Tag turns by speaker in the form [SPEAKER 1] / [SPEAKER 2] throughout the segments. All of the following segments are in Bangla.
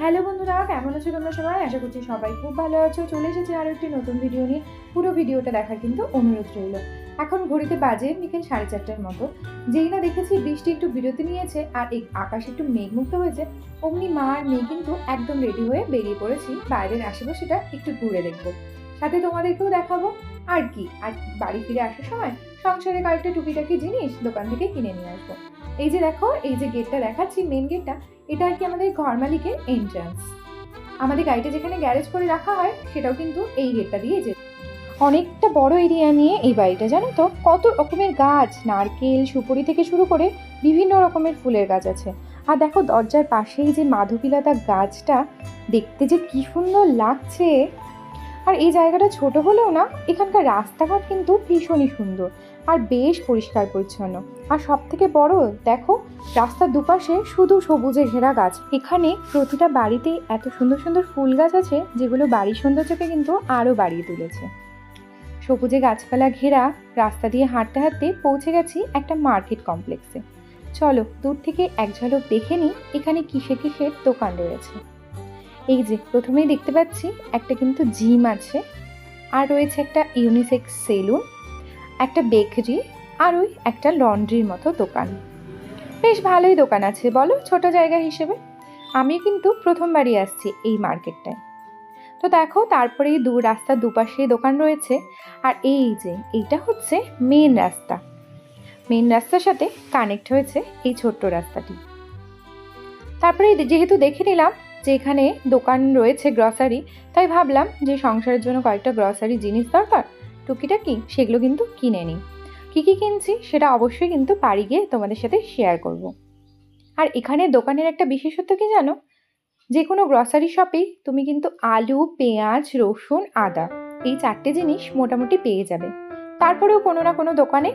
[SPEAKER 1] হ্যালো বন্ধুরা, কেমন আছো তোমরা সবাই? আশা করছি সবাই খুব ভালো আছো। চলে এসেছি আরও একটি নতুন ভিডিও নিয়ে। পুরো ভিডিওটা দেখার কিন্তু অনুরোধ রইল। এখন ঘড়িতে বাজে বিকেল সাড়ে চারটার মতো। যেই না দেখেছি বৃষ্টি একটু বিরতি নিয়েছে আর এই আকাশ একটু মেঘমুক্ত হয়েছে, অমনি মা আর মেয়ে কিন্তু একদম রেডি হয়ে বেরিয়ে পড়েছি। বাইরের আশেপাশেটা একটু ঘুরে দেখব। সাথে তোমাদেরকেও দেখাবো। আর কি? আর বাড়ি ফিরে আসার সময় সংসারে কয়েকটা টুকিটাকি জিনিস দোকান থেকে কিনে নিয়ে আসব। এই যে দেখো, এই যে গেটটা দেখাচ্ছি মেন গেটটা এটা আর কি আমাদের ঘর মালিকের এন্ট্রান্স আমাদের গাড়িটা যেখানে গ্যারেজ করে রাখা হয়, সেটাও কিন্তু এই গেটটা দিয়ে যেত অনেকটা বড় এরিয়া নিয়ে এই বাড়িটা, জানো তো? কত রকমের গাছ, নারকেল, সুপুরি থেকে শুরু করে বিভিন্ন রকমের ফুলের গাছ আছে। আর দেখো, দরজার পাশেই যে মাধবীলতা গাছটা, দেখতে যে কি সুন্দর লাগছে। আর এই জায়গাটা ছোট হলেও না, এখানকার রাস্তাঘাট কিন্তু ভীষণই সুন্দর। আর বেশ পরিষ্কার পরিচ্ছন্ন। আর সব থেকে বড়, দেখো, রাস্তার দুপাশে শুধু সবুজে ঘেরা গাছ। এখানে প্রতিটা বাড়িতেই এত সুন্দর সুন্দর ফুল গাছ আছে, যেগুলো বাড়ির সৌন্দর্যকে কিন্তু আরও বাড়িয়ে তুলেছে। সবুজে গাছপালা ঘেরা রাস্তা দিয়ে হাঁটতে হাঁটতে পৌঁছে গেছি একটা মার্কেট কমপ্লেক্সে। চলো, দূর থেকে এক ঝলক দেখে নিই, এখানে কিসে কিসের দোকান রয়েছে। এই যে, প্রথমেই দেখতে পাচ্ছি একটা কিন্তু জিম আছে, আর রয়েছে একটা ইউনিসেক্স সেলুন। একটা বেকারি আর ওই একটা লন্ড্রির মতো দোকান। বেশ ভালোই দোকান আছে, বলো, ছোট জায়গা হিসেবে। আমি কিন্তু প্রথমবারই আসছি এই মার্কেটটায়। তো দেখো, তারপরে এই দু রাস্তার দুপাশে দোকান রয়েছে। আর এই যে, এইটা হচ্ছে মেন রাস্তা। মেন রাস্তার সাথে কানেক্ট হয়েছে এই ছোট্ট রাস্তাটি। তারপরে যেহেতু দেখে নিলাম যে এখানে দোকান রয়েছে গ্রসারি, তাই ভাবলাম যে সংসারের জন্য কয়েকটা গ্রসারি জিনিস দরকার। টুকিটাকি সেগুলো কিন্তু কিনে নিই। কী কী কিনছি সেটা অবশ্যই কিন্তু বাড়ি গিয়ে তোমাদের সাথে শেয়ার করব। আর এখানে দোকানের একটা বিশেষত্ব কি জানো? যে কোনো গ্রসারি শপেই তুমি কিন্তু আলু, পেঁয়াজ, রসুন, আদা এই চারটে জিনিস মোটামুটি পেয়ে যাবে। তারপরেও কোনো না কোনো দোকানে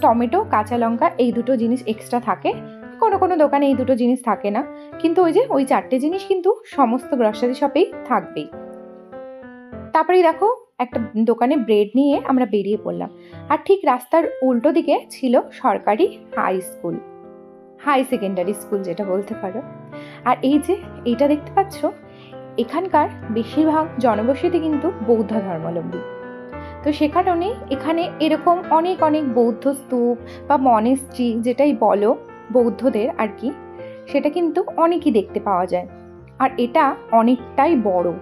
[SPEAKER 1] টমেটো, কাঁচা লঙ্কা এই দুটো জিনিস এক্সট্রা থাকে। কোনো কোনো দোকানে এই দুটো জিনিস থাকে না। কিন্তু ওই যে ওই চারটে জিনিস কিন্তু সমস্ত গ্রসারি শপেই থাকবেই। তারপরেই দেখো একটা দোকানে ব্রেড নিয়ে আমরা বেরিয়ে পড়লাম। আর ঠিক রাস্তার উল্টো দিকে ছিল সরকারি high school high secondary school যেটা বলতে পারো। আর এই যে এইটা দেখতে পাচ্ছ, এখানকার বেশিরভাগ জনবসতি কিন্তু বৌদ্ধ ধর্মাবলম্বী। তো সে কারণে এখানে এরকম অনেক অনেক বৌদ্ধ স্তূপ বা মনেস্ট্রি যেটাই বলো বৌদ্ধদের আর কি, সেটা কিন্তু অনেকই দেখতে পাওয়া যায়। আর এটা অনেকটাই বড়।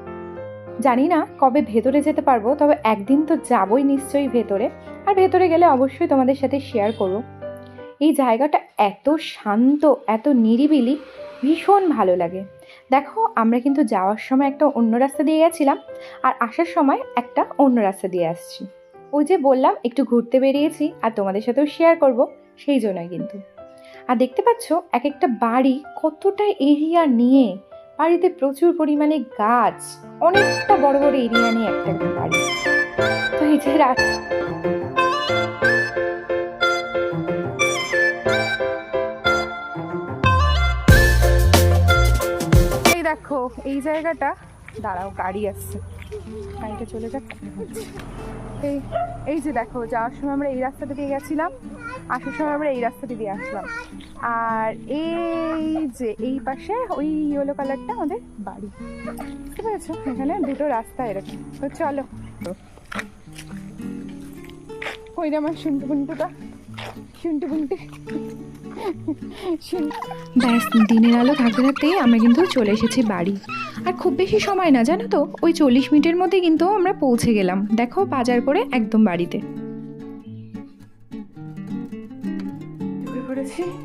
[SPEAKER 1] জানি না কবে ভেতরে যেতে পারব, তবে একদিন তো যাবই নিশ্চয়ই ভেতরে। আর ভেতরে গেলে অবশ্যই তোমাদের সাথে শেয়ার করব। এই জায়গাটা এত শান্ত, এত নিরিবিলি, ভীষণ ভালো লাগে। দেখো, আমরা কিন্তু যাওয়ার সময় একটা অন্য রাস্তা দিয়ে গেছিলাম, আর আসার সময় একটা অন্য রাস্তা দিয়ে আসছি। ওই যে বললাম, একটু ঘুরতে বেরিয়েছি, আর তোমাদের সাথেও শেয়ার করব, সেই জন্যই কিন্তু। আর দেখতে পাচ্ছ এক একটা বাড়ি কতটা এরিয়া নিয়ে বাড়িতে প্রচুর পরিমাণে গাছ, অনেকটা বড় বড় এরিয়া নিয়ে একটা একটা বাড়ি। তো এই যে দেখো, এই জায়গাটা দাঁড়াও, গাড়ি আসছে। গাড়িটা চলে যাক। এই এই যে দেখো, যাওয়ার সময় আমরা এই রাস্তাটা দিয়ে গেছিলাম, আসার সময় আমরা এই রাস্তাটা দিয়ে আসলাম। আর এই যে, এই পাশে ওই ইয়েলো কালারটা আমাদের বাড়ি। বুঝতে পেরেছ? এখানে দুটো রাস্তা এরকম। তো চলো। ওই আমার শুনটু বুন্টু ব্যাস দিনের আলো থাকতে থাকতেই আমরা কিন্তু চলে এসেছি বাড়ি। আর খুব বেশি সময় না জানো তো? ওই চল্লিশ মিনিটের মধ্যে কিন্তু আমরা পৌঁছে গেলাম। দেখো বাজার করে একদম বাড়িতে।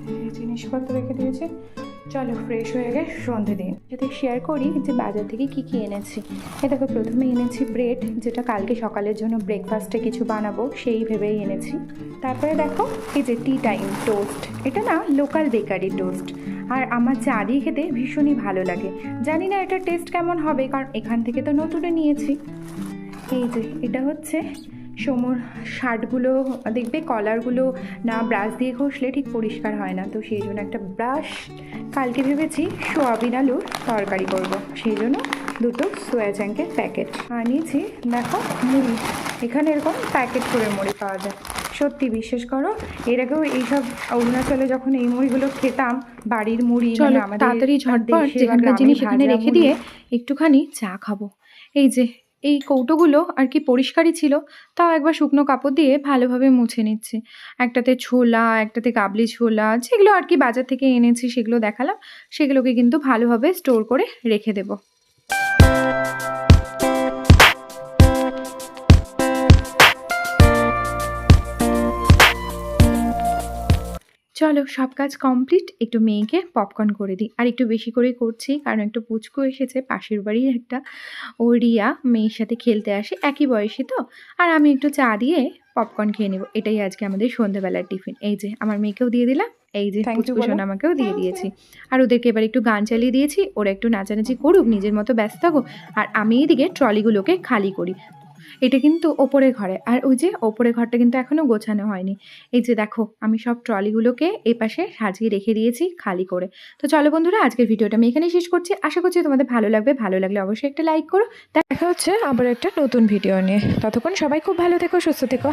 [SPEAKER 1] এই জিনিসপত্র রেখে দিয়েছি। চলো ফ্রেশ হয়ে গেছে সন্ধে দিন। যদি শেয়ার করি যে বাজার থেকে কি কি এনেছি। এ দেখো, প্রথমে এনেছি ব্রেড যেটা কালকে সকালের জন্য ব্রেকফাস্টে কিছু বানাবো, সেই ভেবেই এনেছি। তারপরে দেখো, এই যে টি টাইম টোস্ট এটা না লোকাল বেকারি টোস্ট আর আমার চা দিয়ে খেতে ভীষণই ভালো লাগে। জানি না এটার টেস্ট কেমন হবে, কারণ এখান থেকে তো নতুনে নিয়েছি। এই যে, এটা হচ্ছে সমর শার্টগুলো দেখবে কলারগুলো না ব্রাশ দিয়ে ঘষলে ঠিক পরিষ্কার হয় না। তো সেই জন্য একটা ব্রাশ কালকে ভেবেছি সোয়াবিন আলুর তরকারি করব। সেই জন্য দুটো সোয়া চাঙ্কের প্যাকেট আনিয়েছি। দেখো মুড়ি। এখানে এরকম প্যাকেট করে মুড়ি পাওয়া যায়।
[SPEAKER 2] সত্যি বিশ্বাস করো এর আগেও এইসব অরুণাচলে যখন এই মুড়িগুলো খেতাম বাড়ির মুড়ি মানে আমাদের
[SPEAKER 1] তাড়াতাড়ি ঝটপট যেখানকার জিনিস এখানে রেখে দিয়ে একটুখানি চা খাব। এই যে এই কৌটোগুলো আর কি পরিষ্কারই ছিল, তাও একবার শুকনো কাপড় দিয়ে ভালোভাবে মুছে নিচ্ছি। একটাতে ছোলা, একটাতে কাবলি ছোলা, যেগুলো আর কি বাজার থেকে এনেছি সেগুলো দেখালাম, সেগুলোকে কিন্তু ভালোভাবে স্টোর করে রেখে দেবো। চলো সব কাজ কমপ্লিট একটু মেয়েকে পপকর্ন করে দিই। আর একটু বেশি করে করছি কারণ একটু পুচকু এসেছে পাশের বাড়ির একটা। ও রিয়া মেয়ের সাথে খেলতে আসে একই বয়সী তো। আর আমি একটু চা দিয়ে পপকর্ন খেয়ে নেব। এটাই আজকে আমাদের সন্ধ্যাবেলার টিফিন। এই যে আমার মেয়েকেও দিয়ে দিলাম এই যে
[SPEAKER 2] Thank you
[SPEAKER 1] পুচকু
[SPEAKER 2] বলো।
[SPEAKER 1] আমাকেও দিয়ে দিয়েছি। আর ওদেরকে এবার একটু গান চালিয়ে দিয়েছি ওরা একটু নাচানাচি করুক নিজের মতো ব্যস্ত থাকুক। আর আমি এদিকে ট্রলিগুলোকে খালি করি। এটা কিন্তু ওপরে ঘরে। আর ওই যে ওপরে ঘরটা কিন্তু এখনও গোছানো হয়নি। এই যে দেখো, আমি সব ট্রলিগুলোকে এই পাশে সাজিয়ে রেখে দিয়েছি খালি করে। তো চলো বন্ধুরা, আজকের ভিডিওটা আমি এখানেই শেষ করছি। আশা করছি তোমাদের ভালো লাগবে। ভালো লাগলে অবশ্যই একটা লাইক করো। দেখা হচ্ছে আবার একটা নতুন ভিডিও নিয়ে। ততক্ষণ সবাই খুব ভালো থেকো, সুস্থ থেকো